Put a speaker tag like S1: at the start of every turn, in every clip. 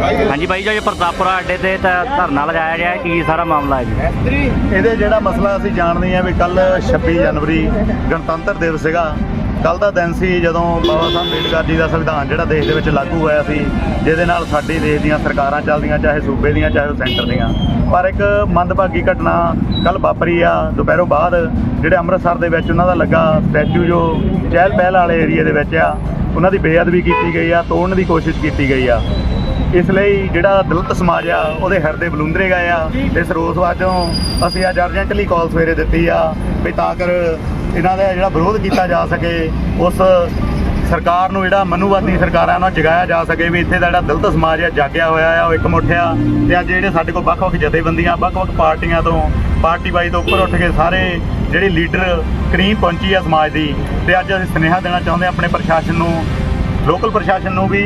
S1: ਹਾਂਜੀ ਬਾਈ ਜੀ ਪ੍ਰਤਾਪਪੁਰਾ ਅੱਡੇ ਤੇ ਤਾਂ ਧਰਨਾ ਲਗਾਇਆ ਗਿਆ ਹੈ। ਕੀ ਸਾਰਾ ਮਾਮਲਾ ਹੈ ਜੀ?
S2: ਇਹਦੇ ਜਿਹੜਾ ਮਸਲਾ ਅਸੀਂ ਜਾਣਦੇ ਹਾਂ ਵੀ ਕੱਲ 26 ਜਨਵਰੀ ਗਣਤੰਤਰ ਦਿਵਸ ਸੀਗਾ। ਕੱਲ ਦਾ ਦਿਨ ਸੀ ਜਦੋਂ ਬਾਬਾ ਸਾਹਿਬ ਅੰਬੇਡਕਰ ਜੀ ਦਾ ਸੰਵਿਧਾਨ ਜਿਹੜਾ ਦੇਸ਼ ਦੇ ਵਿੱਚ ਲਾਗੂ ਹੋਇਆ ਸੀ, ਜਿਹਦੇ ਨਾਲ ਸਾਡੀ ਦੇਸ਼ ਦੀਆਂ ਸਰਕਾਰਾਂ ਚੱਲਦੀਆਂ, ਚਾਹੇ ਸੂਬੇ ਦੀਆਂ, ਚਾਹੇ ਉਹ ਸੈਂਟਰ ਦੀਆਂ। ਪਰ ਇੱਕ ਮੰਦਭਾਗੀ ਘਟਨਾ ਕੱਲ ਵਾਪਰੀ ਆ, ਦੁਪਹਿਰੋਂ ਬਾਅਦ, ਜਿਹੜੇ ਅੰਮ੍ਰਿਤਸਰ ਦੇ ਵਿੱਚ ਉਹਨਾਂ ਦਾ ਲੱਗਾ ਸਟੈਚੂ ਜੋ ਚਹਿਲ ਪਹਿਲ ਵਾਲੇ ਏਰੀਆ ਦੇ ਵਿੱਚ ਆ, ਉਹਨਾਂ ਦੀ ਬੇਅਦਬੀ ਕੀਤੀ ਗਈ ਆ, ਤੋੜਨ ਦੀ ਕੋਸ਼ਿਸ਼ ਕੀਤੀ ਗਈ ਆ। ਇਸ ਲਈ ਜਿਹੜਾ ਦਲਿਤ ਸਮਾਜ ਆ, ਉਹਦੇ ਹਿਰਦੇ ਬਲੂੰਦਰੇ ਗਏ ਆ। ਇਸ ਰੋਸ ਵਾਜੋਂ ਅਸੀਂ ਅੱਜ ਅਰਜੈਂਟਲੀ ਕਾਲ ਸਵੇਰੇ ਦਿੱਤੀ ਆ ਵੀ ਤਾਂ ਕਰ ਇਹਨਾਂ ਦਾ ਜਿਹੜਾ ਵਿਰੋਧ ਕੀਤਾ ਜਾ ਸਕੇ, ਉਸ ਸਰਕਾਰ ਨੂੰ ਜਿਹੜਾ ਮਨੂਵਾਦੀ ਸਰਕਾਰਾਂ ਨਾਲ ਜਗਾਇਆ ਜਾ ਸਕੇ ਵੀ ਇੱਥੇ ਦਾ ਜਿਹੜਾ ਦਲਿਤ ਸਮਾਜ ਆ, ਜਾਗਿਆ ਹੋਇਆ ਆ, ਉਹ ਇੱਕ ਮੁੱਠਿਆ ਤੇ ਅੱਜ ਜਿਹੜੇ ਸਾਡੇ ਕੋਲ ਵੱਖ-ਵੱਖ ਜਥੇਬੰਦੀਆਂ, ਵੱਖ-ਵੱਖ ਪਾਰਟੀਆਂ ਤੋਂ, ਪਾਰਟੀ ਬਾਈ ਤੋਂ ਉੱਪਰ ਉੱਠ ਕੇ ਸਾਰੇ ਜਿਹੜੇ ਲੀਡਰ, ਕਰੀਮ ਪਹੁੰਚੀ ਆ ਸਮਾਜ ਦੀ। ਤੇ ਅੱਜ ਅਸੀਂ ਸੁਨੇਹਾ ਦੇਣਾ ਚਾਹੁੰਦੇ ਹਾਂ ਆਪਣੇ ਪ੍ਰਸ਼ਾਸਨ ਨੂੰ ਲੋਕਲ ਪ੍ਰਸ਼ਾਸਨ ਨੂੰ ਵੀ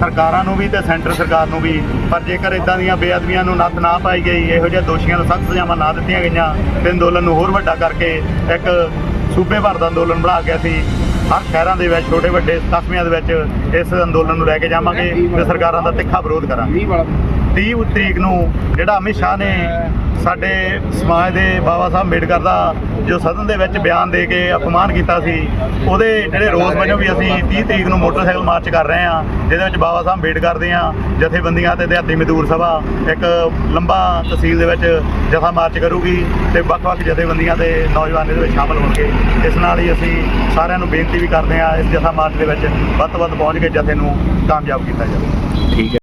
S2: ਸਰਕਾਰਾਂ ਨੂੰ ਵੀ ਤੇ ਸੈਂਟਰ ਸਰਕਾਰ ਨੂੰ ਵੀ ਪਰ ਜੇਕਰ ਇਦਾਂ ਦੀਆਂ ਬੇਅਦਬੀਆਂ ਨੂੰ ਨੱਥ ਨਾ ਪਾਈ ਗਈ ਇਹੋ ਜਿਹੇ ਦੋਸ਼ੀਆਂ ਨੂੰ ਸਖਤ ਸਜ਼ਾਵਾਂ ਨਾ ਦਿੱਤੀਆਂ ਗਈਆਂ ਤੇ ਅੰਦੋਲਨ ਨੂੰ ਹੋਰ ਵੱਡਾ ਕਰਕੇ ਇੱਕ ਸੂਬੇ ਭਰ ਦਾ ਅੰਦੋਲਨ ਬਣਾ ਕੇ ਅਸੀਂ ਹਰ ਸ਼ਹਿਰਾਂ ਦੇ ਵਿੱਚ ਛੋਟੇ ਵੱਡੇ ਕਸਬਿਆਂ ਦੇ ਵਿੱਚ ਇਸ ਅੰਦੋਲਨ ਨੂੰ ਲੈ ਕੇ ਜਾਵਾਂਗੇ ਤੇ ਸਰਕਾਰਾਂ ਦਾ ਤਿੱਖਾ ਵਿਰੋਧ ਕਰਾਂਗੇ। 30 ਤਰੀਕ ਨੂੰ ਜਿਹੜਾ ਅਮਿਤ ਸ਼ਾਹ ਨੇ ਸਾਡੇ ਸਮਾਜ ਦੇ ਬਾਬਾ ਸਾਹਿਬ ਅੰਬੇਡਕਰ ਦਾ ਜੋ ਸਦਨ ਦੇ ਵਿੱਚ ਬਿਆਨ ਦੇ ਕੇ ਅਪਮਾਨ ਕੀਤਾ ਸੀ, ਉਹਦੇ ਜਿਹੜੇ ਰੋਸ ਵਜੋਂ ਵੀ ਅਸੀਂ 30 ਤਰੀਕ ਨੂੰ ਮੋਟਰਸਾਈਕਲ ਮਾਰਚ ਕਰ ਰਹੇ ਹਾਂ, ਜਿਹਦੇ ਵਿੱਚ ਬਾਬਾ ਸਾਹਿਬ ਅੰਬੇਡਕਰ ਦੇ ਦੀਆਂ ਜਥੇਬੰਦੀਆਂ ਤੇ ਦਿਹਾਤੀ ਮਜ਼ਦੂਰ ਸਭਾ, ਇੱਕ ਲੰਬਾ ਤਹਿਸੀਲ ਦੇ ਵਿੱਚ ਜਥਾ ਮਾਰਚ ਕਰੂਗੀ ਤੇ ਵੱਖ-ਵੱਖ ਜਥੇਬੰਦੀਆਂ ਦੇ ਨੌਜਵਾਨ ਇਹਦੇ ਵਿੱਚ ਸ਼ਾਮਲ ਹੋਣਗੇ। ਇਸ ਨਾਲ ਹੀ ਅਸੀਂ ਸਾਰਿਆਂ ਨੂੰ ਬੇਨਤੀ ਵੀ ਕਰਦੇ ਹਾਂ, ਇਸ ਜਥਾ ਮਾਰਚ ਦੇ ਵਿੱਚ ਵੱਧ ਤੋਂ ਵੱਧ ਪਹੁੰਚ ਕੇ ਜਥੇ ਨੂੰ ਕਾਮਯਾਬ ਕੀਤਾ ਜਾਵੇ।
S1: ਠੀਕ ਹੈ।